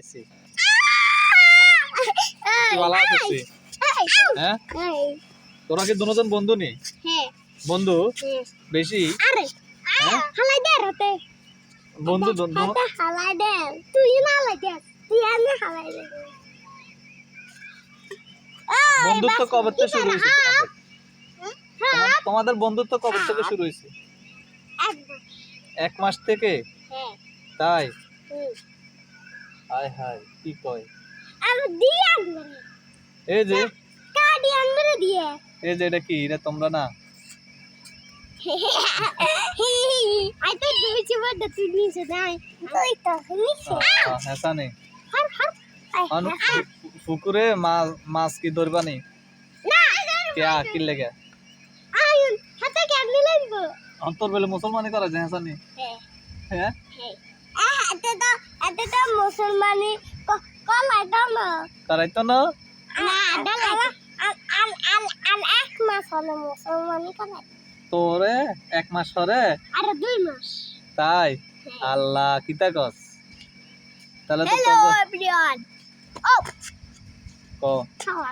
আছিস হ্যাঁ? তোরা কি দুজন বন্ধু নি? বন্ধু? বেশি? আরে হ্যাঁ? হালাই দে রাতে। বন্ধু বন্ধু। হালাই দে। তুই না হালাই দে তুই আমি হালাই দে। বন্ধুত্ব কবে থেকে শুরু হয়েছে? তোমাদের? হ্যাঁ? তোমার- তোমাদের বন্ধুত্ব কবে থেকে শুরু হয়েছে? এক মাস। থেকে? হ্যাঁ। তাই। হায় হায় কি কয়? আর দিয়ে আনবে এই যে কাডি আনবে দিয়ে। এই যে এটা কি? এটা তোমরা না? আই তো দুইছি বড় তুই নিছে নাই তুই তো নিছে হেসা নেই হর হর আনু পুকুরে মাছ মাছ কি ধরবা নি? না কেয়া কি লেগে? আয়ুন হাতে কেমনে লাগবো অন্তর বেলে মুসলমানি করা যায় হেসা নি? হ্যাঁ। হ্যাঁ? হ্যাঁ। তো এতে তো মুসলমানি কলাই দাও না। করাই তো না। না দাও আল আল আল আল এক মাস হলো মুসলমানি কলাই তোরে এক মাস আর দুই মাস। তাই? আল্লাহ কিতা কস? তাহলে তো হ্যালো তোমরা- এভরিওয়ান। ও! ক? শালা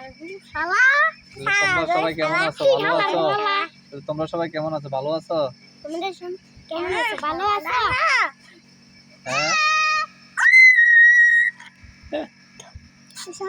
শালা তোমরা সবাই কেমন আছো? ভালো আছো? তোমরা সবাই কেমন আছো? ভালো আছো? তোমাদের সব কেমন আছো? ভালো আছো। হ্যাঁ এসো